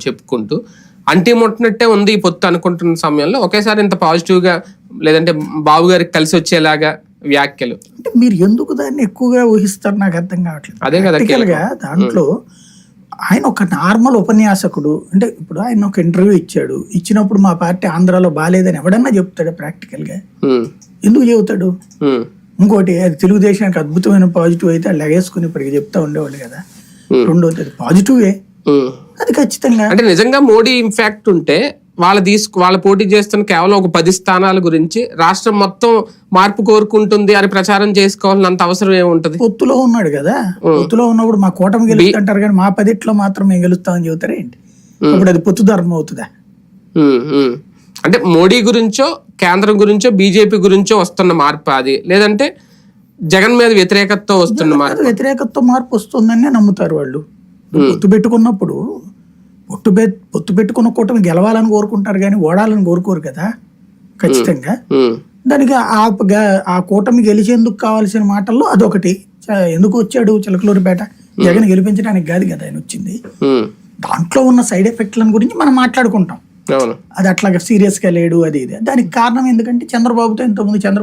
అని చెప్పుకుంటూ అంటి ముట్టినట్టే ఉంది ఈ పొత్తు అనుకుంటున్న సమయంలో. ఒకేసారి ఇంత పాజిటివ్గా లేదంటే బాబు గారికి కలిసి వచ్చేలాగా వ్యాఖ్యలు. అంటే మీరు ఎందుకు దాన్ని ఎక్కువగా ఊహిస్తారు? నాకు అర్థం కావట్లేదు. అదే కదా దాంట్లో ఆయన ఒక నార్మల్ ఉపన్యాసకుడు. అంటే ఇప్పుడు ఆయన ఒక ఇంటర్వ్యూ ఇచ్చాడు. ఇచ్చినప్పుడు మా పార్టీ ఆంధ్రాలో బాగాలేదని ఎవడన్నా చెప్తాడు ప్రాక్టికల్గా? ఉమ్, ఎందుకు చెబుతాడు? ఇంకోటి అది తెలుగుదేశానికి అద్భుతమైన పాజిటివ్ అయితే లగేసుకుని ఇప్పటికి చెప్తా ఉండేవాళ్ళు కదా. రెండోది పాజిటివే. అది ఖచ్చితంగా. అంటే నిజంగా మోడీ ఇంపాక్ట్ ఉంటే వాళ్ళ తీసుకు వాళ్ళ పోటీ చేస్తున్న కేవలం ఒక పది స్థానాల గురించి రాష్ట్రం మొత్తం మార్పు కోరుకుంటుంది అని ప్రచారం చేసుకోవాలన్నంత అవసరం ఏముంటది పొత్తులో ఉన్నాడు కదా. పొత్తులో ఉన్నప్పుడు మా కూటమి గెలుస్తుంటారు కానీ మా పదిట్లో మాత్రం మేము గెలుస్తామని చెబుతారా ఏంటి? ఇప్పుడు అది పొత్తు ధర్మం అవుతుందా. అంటే మోడీ గురించో కేంద్రం గురించో బీజేపీ గురించో వస్తున్న మార్పు అది. లేదంటే జగన్ మీద వ్యతిరేకతతో వస్తున్న మార్పు. అది వ్యతిరేకత్వం మార్పు వస్తుందని నమ్ముతారు వాళ్ళు. పొత్తు పెట్టుకున్నప్పుడు పొట్టు పె పొత్తు పెట్టుకున్న కూటమి గెలవాలని కోరుకుంటారు కానీ ఓడాలని కోరుకోరు కదా. ఖచ్చితంగా. దానికి ఆ ఆ కూటమి గెలిచేందుకు కావాల్సిన మాటల్లో అదొకటి. ఎందుకు వచ్చాడు చిలకలూరిపేట? జగన్ గెలిపించడానికి కాదు కదా ఆయన వచ్చింది. దాంట్లో ఉన్న సైడ్ ఎఫెక్ట్లను గురించి మనం మాట్లాడుకుంటాం. అది అట్లాగా సీరియస్గా లేడు అది ఇది. దానికి కారణం ఎందుకంటే చంద్రబాబుతో ఇంతకుముందు చంద్రబాబు